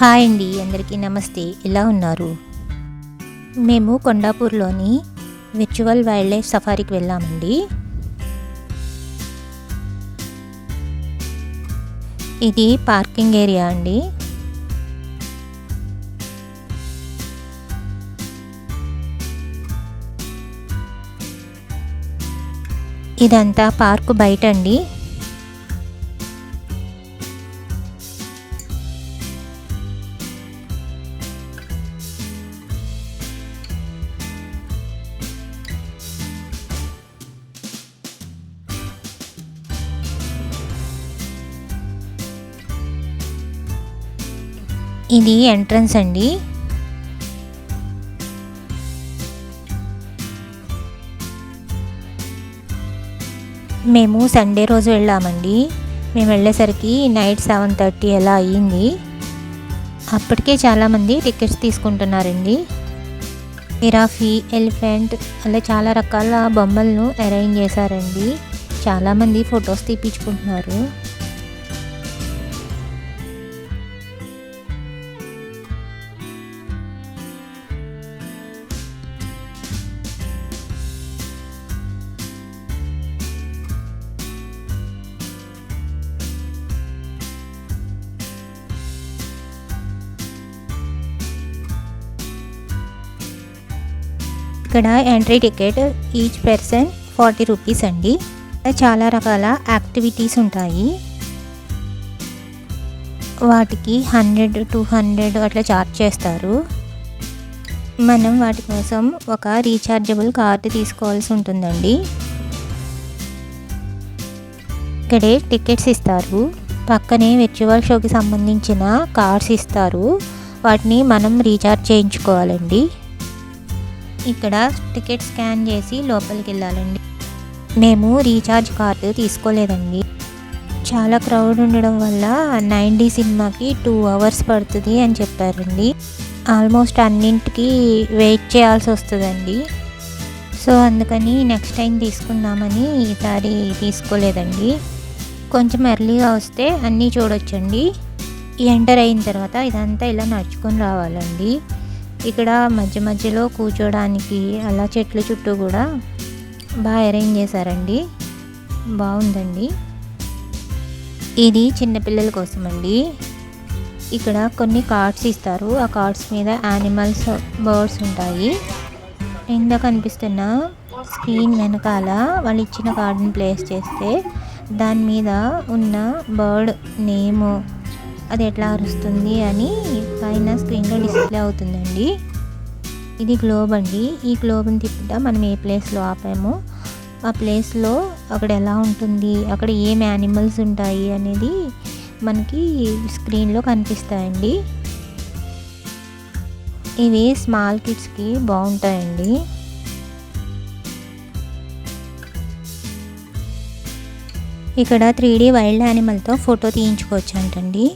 Hi అండి అందరికీ నమస్తే. ఎలా ఉన్నారు? మేము కొండాపూర్లోని విర్చువల్ వైల్డ్ లైఫ్ సఫారీకి వెళ్ళామండి. ఇది పార్కింగ్ ఏరియా అండి. ఇదంతా పార్కు బయట అండి. ఇది ఎంట్రన్స్ అండి. మేము సండే రోజు వెళ్ళామండి. మేము వెళ్ళేసరికి నైట్ సెవెన్ థర్టీ అలా అయ్యింది. అప్పటికే చాలామంది టికెట్స్ తీసుకుంటున్నారండి. ఇరాఫీ ఎలిఫెంట్ అలా చాలా రకాల బొమ్మలను అరేంజ్ చేశారండి. చాలామంది ఫొటోస్ తీపించుకుంటున్నారు ఇక్కడ entry ticket each person forty rupees అండి. చాలా రకాల యాక్టివిటీస్ ఉంటాయి. వాటికి హండ్రెడ్ టూ హండ్రెడ్ అట్లా చార్జ్ చేస్తారు. మనం వాటి కోసం ఒక రీఛార్జబుల్ కార్డు తీసుకోవాల్సి ఉంటుందండి. ఇక్కడే టికెట్స్ ఇస్తారు. పక్కనే విర్చువల్ షోకి సంబంధించిన కార్డ్స్ ఇస్తారు. వాటిని మనం రీఛార్జ్ చేయించుకోవాలండి. ఇక్కడ టికెట్ స్కాన్ చేసి లోపలికి వెళ్ళాలండి. మేము రీఛార్జ్ కార్డు తీసుకోలేదండి. చాలా క్రౌడ్ ఉండడం వల్ల నైంటీ సినిమాకి టూ అవర్స్ పడుతుంది అని చెప్పారండి. ఆల్మోస్ట్ అన్నింటికి వెయిట్ చేయాల్సి వస్తుందండి. సో అందుకని నెక్స్ట్ టైం తీసుకుందామని ఈసారి తీసుకోలేదండి. కొంచెం ఎర్లీగా వస్తే అన్నీ చూడొచ్చండి. ఎంటర్ అయిన తర్వాత ఇదంతా ఇలా నడుచుకొని రావాలండి. ఇక్కడ మధ్య మధ్యలో కూర్చోడానికి అలా చెట్ల చుట్టూ కూడా బాగా అరేంజ్ చేశారండి. బాగుందండి. ఇది చిన్నపిల్లల కోసం అండి ఇక్కడ కొన్ని కార్డ్స్ ఇస్తారు. ఆ కార్డ్స్ మీద యానిమల్స్ బర్డ్స్ ఉంటాయి. కింద కనిపిస్తున్న స్క్రీన్ వెనకాల వాళ్ళు ఇచ్చిన కార్డుని ప్లేస్ చేస్తే దాని మీద ఉన్న బర్డ్ నేము అది ఎట్లా అరుస్తుంది అని పైన స్క్రీన్లో డిస్ప్లే అవుతుందండి. ఇది గ్లోబ్ అండి. ఈ గ్లోబ్ని తిప్పుతా మనం ఏ ప్లేస్లో ఆపామో ఆ ప్లేస్లో అక్కడ ఎలా ఉంటుంది అక్కడ ఏం యానిమల్స్ ఉంటాయి అనేది మనకి స్క్రీన్లో కనిపిస్తాయండి. ఇవి స్మాల్ కిడ్స్కి బాగుంటాయండి. ఇక్కడ త్రీ డీ వైల్డ్ యానిమల్తో ఫోటో తీయించుకోవచ్చు అంటండి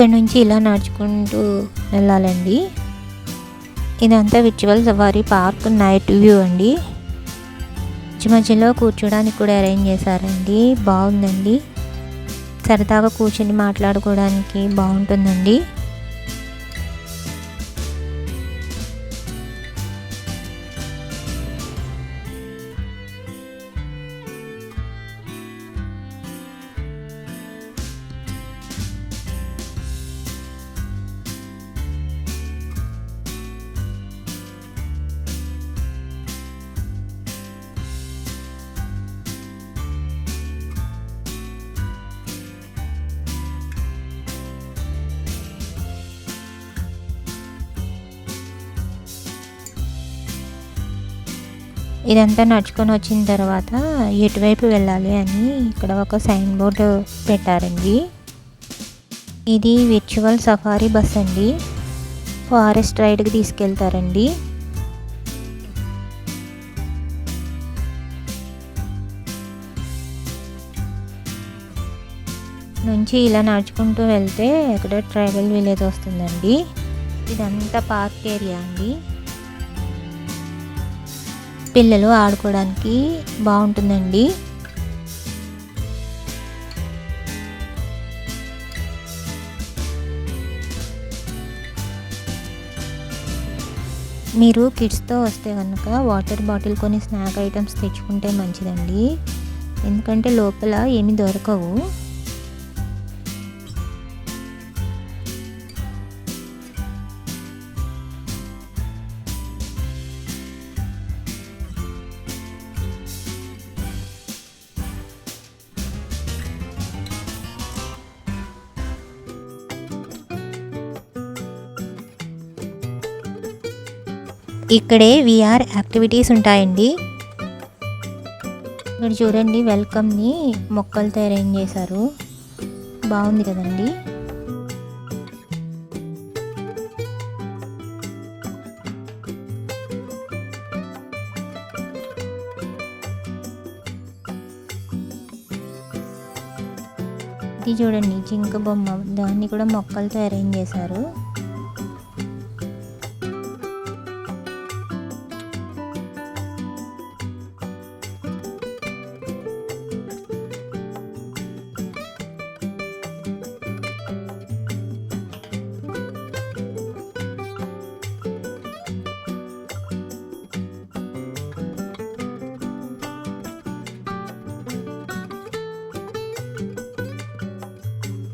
ఇక్కడ నుంచి ఇలా నడుచుకుంటూ వెళ్ళాలండి. ఇదంతా విచువల్ సవారీ పార్క్ నైట్ వ్యూ అండి. మధ్య మధ్యలో కూర్చోడానికి కూడా అరేంజ్ చేశారండి. బాగుందండి. సరదాగా కూర్చొని మాట్లాడుకోవడానికి బాగుంటుందండి. ఇదంతా నడుచుకొని వచ్చిన తర్వాత ఎటువైపు వెళ్ళాలి అని ఇక్కడ ఒక సైన్ బోర్డు పెట్టారండి. ఇది విర్చువల్ సఫారీ బస్ అండి. ఫారెస్ట్ రైడ్కి తీసుకెళ్తారండి. నుంచి ఇలా నడుచుకుంటూ వెళ్తే ఇక్కడ ట్రైబల్ విలేజ్ వస్తుందండి. ఇదంతా పార్క్ ఏరియా అండి. పిల్లలు ఆడుకోవడానికి బాగుంటుందండి. మీరు కిడ్స్తో వస్తే కనుక వాటర్ బాటిల్ కొన్ని స్నాక్ ఐటమ్స్ తెచ్చుకుంటే మంచిదండి. ఎందుకంటే లోపల ఏమి దొరకవు. ఇక్కడే విఆర్ యాక్టివిటీస్ ఉంటాయండి. ఇక్కడ చూడండి వెల్కమ్ని మొక్కలతో అరేంజ్ చేశారు. బాగుంది కదండి. ఇది చూడండి జింక బొమ్మ. దాన్ని కూడా మొక్కలతో అరేంజ్ చేశారు.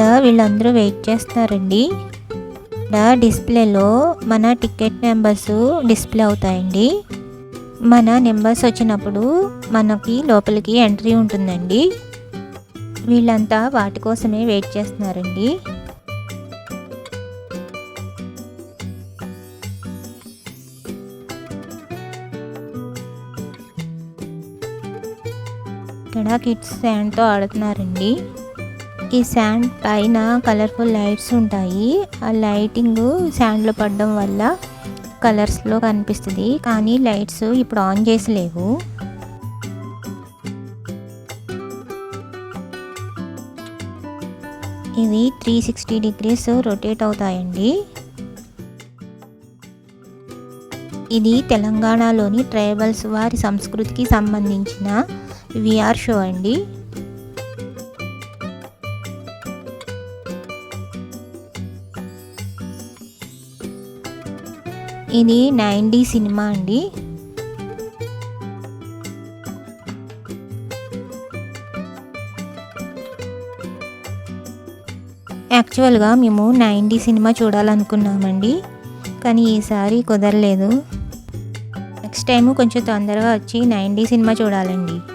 ఇక్కడ వీళ్ళందరూ వెయిట్ చేస్తున్నారండి ఇక్కడ డిస్ప్లేలో మన టికెట్ నెంబర్స్ డిస్ప్లే అవుతాయండి. మన నెంబర్స్ వచ్చినప్పుడు మనకి లోపలికి ఎంట్రీ ఉంటుందండి. వీళ్ళంతా వాటి కోసమే వెయిట్ చేస్తున్నారండి. ఇక్కడ కిడ్స్ శాండ్తో ఆడుతున్నారండి. ఈ శాండ్ పైన కలర్ఫుల్ లైట్స్ ఉంటాయి. ఆ లైటింగ్ శాండ్లో పడడం వల్ల కలర్స్లో కనిపిస్తుంది. కానీ లైట్స్ ఇప్పుడు ఆన్ చేసి లేవు ఇవి త్రీ సిక్స్టీ డిగ్రీస్ రొటేట్ అవుతాయండి. ఇది తెలంగాణలోని ట్రైబల్స్ వారి సంస్కృతికి సంబంధించిన విఆర్ షో అండి. ఇది నైంటీ సినిమా అండి. యాక్చువల్గా మేము నైంటీ సినిమా చూడాలనుకున్నామండి. కానీ ఈసారి కుదరలేదు. నెక్స్ట్ టైం కొంచెం తొందరగా వచ్చి నైంటీ సినిమా చూడాలండి.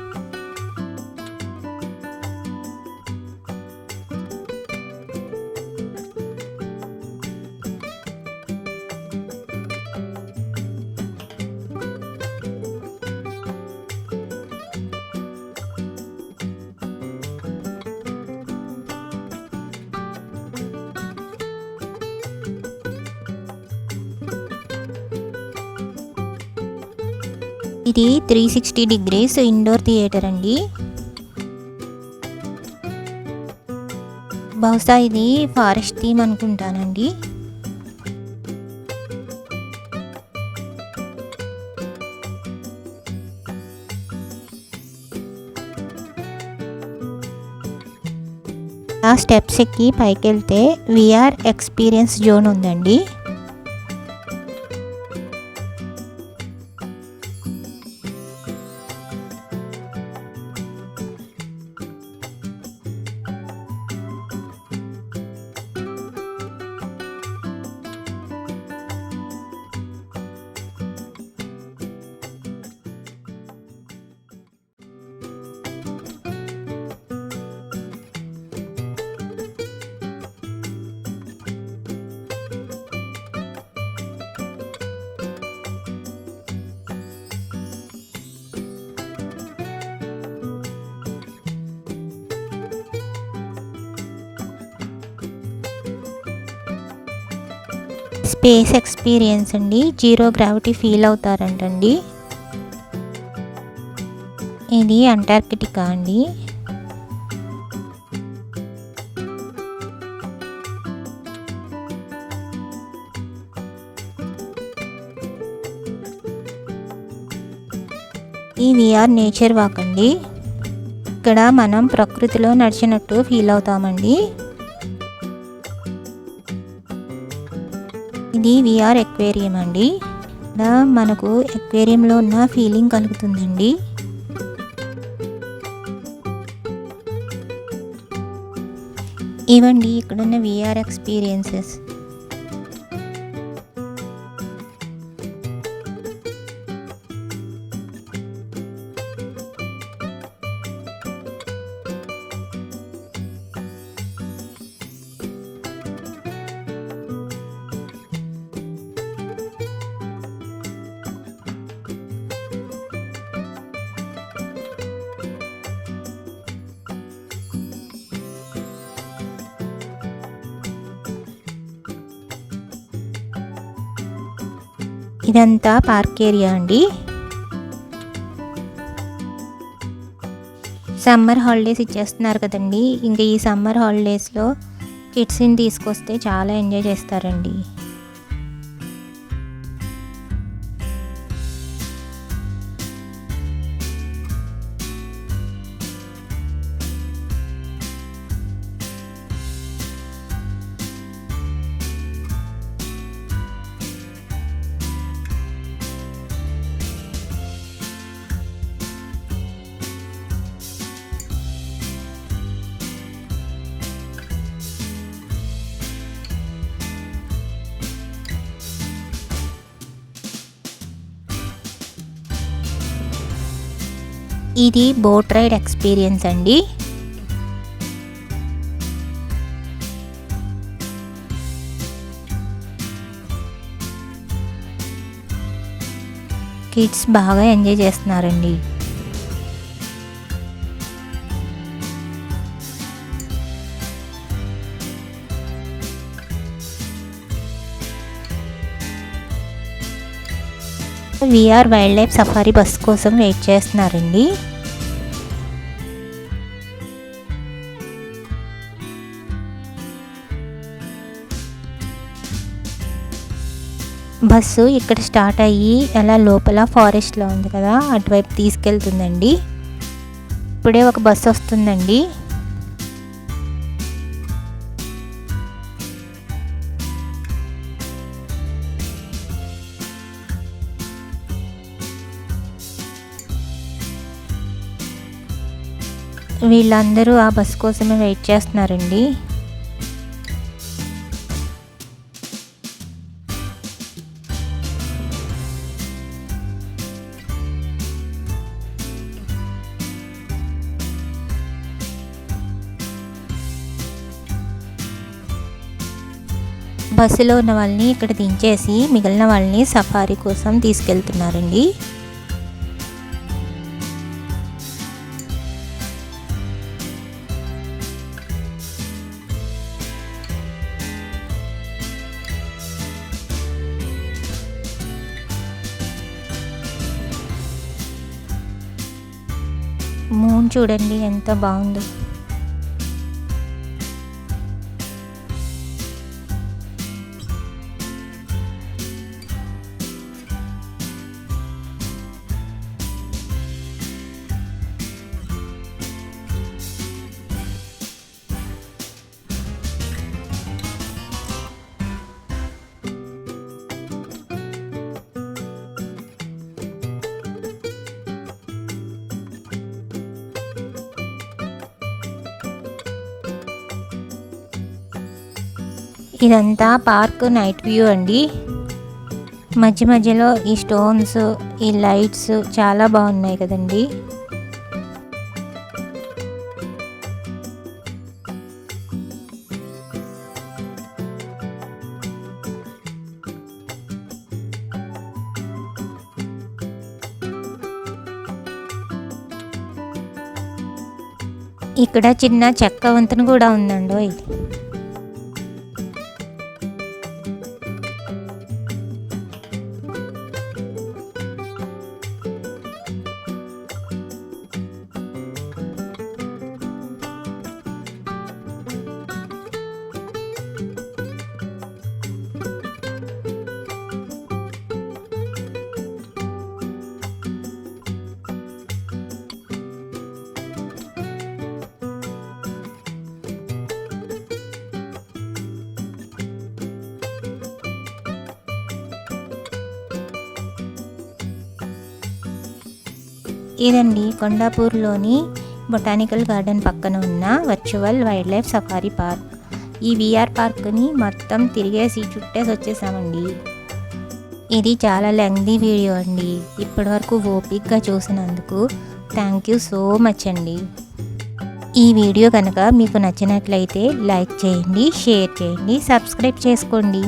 ఇది three sixty degrees indoor theatre అండి. బహుశా ఇది ఫారెస్ట్ థీమ్ అనుకుంటానండి. ఆ స్టెప్స్ ఎక్కి పైకి వెళ్తే విఆర్ ఎక్స్పీరియన్స్ జోన్ ఉందండి. స్పేస్ ఎక్స్పీరియన్స్ అండి. జీరో గ్రావిటీ ఫీల్ అవుతారంటండి. ఇది అంటార్కిటికా అండి. ఈ విఆర్ నేచర్ వాక్ అండి. ఇక్కడ మనం ప్రకృతిలో నడిచినట్టు ఫీల్ అవుతామండి. ఇది విఆర్ ఎక్వేరియం అండి. ఇక్కడ మనకు ఎక్వేరియంలో ఉన్న ఫీలింగ్ కలుగుతుందండి. ఇవండి ఇక్కడున్న విఆర్ ఎక్స్పీరియన్సెస్ ఇదంతా పార్క్ ఏరియా అండి. సమ్మర్ హాలిడేస్ ఇచ్చేస్తున్నారు కదండి. ఇంకా ఈ సమ్మర్ హాలిడేస్లో కిడ్స్ని తీసుకొస్తే చాలా ఎంజాయ్ చేస్తారండి. ఇది బోట్ రైడ్ ఎక్స్పీరియన్స్ అండి. కిడ్స్ బాగా ఎంజాయ్ చేస్తున్నారండి. VR wild life safari bus కోసం వెయిట్ చేస్తున్నారండి. బస్సు ఇక్కడ స్టార్ట్ అయ్యి అలా లోపల ఫారెస్ట్లో ఉంది కదా అటువైపు తీసుకెళ్తుందండి. ఇప్పుడే ఒక బస్సు వస్తుందండి. వీళ్ళందరూ ఆ బస్ కోసమే వెయిట్ చేస్తున్నారండి. బస్సులో ఉన్న వాళ్ళని ఇక్కడ దించేసి మిగిలిన వాళ్ళని సఫారీ కోసం తీసుకెళ్తున్నారండి. చూడండి ఎంత బాగుందో. ఇదంతా పార్క్ నైట్ వ్యూ అండి. మధ్య మధ్యలో ఈ స్టోన్స్ ఈ లైట్స్ చాలా బాగున్నాయి కదండి. ఇక్కడ చిన్న చెక్క వంతెన కూడా ఉందండి ఇదండి కొండాపూర్లోని బొటానికల్ గార్డెన్ పక్కన ఉన్న virtual wild life safari park. ఈ విఆర్ పార్క్ని మొత్తం తిరిగేసి చుట్టేసి వచ్చేసామండి ఇది చాలా లెంగ్దీ వీడియో అండి. ఇప్పటివరకు ఓపిక్గా చూసినందుకు థ్యాంక్ యూ సో మచ్ అండి. ఈ వీడియో కనుక మీకు నచ్చినట్లయితే లైక్ చేయండి షేర్ చేయండి సబ్స్క్రైబ్ చేసుకోండి.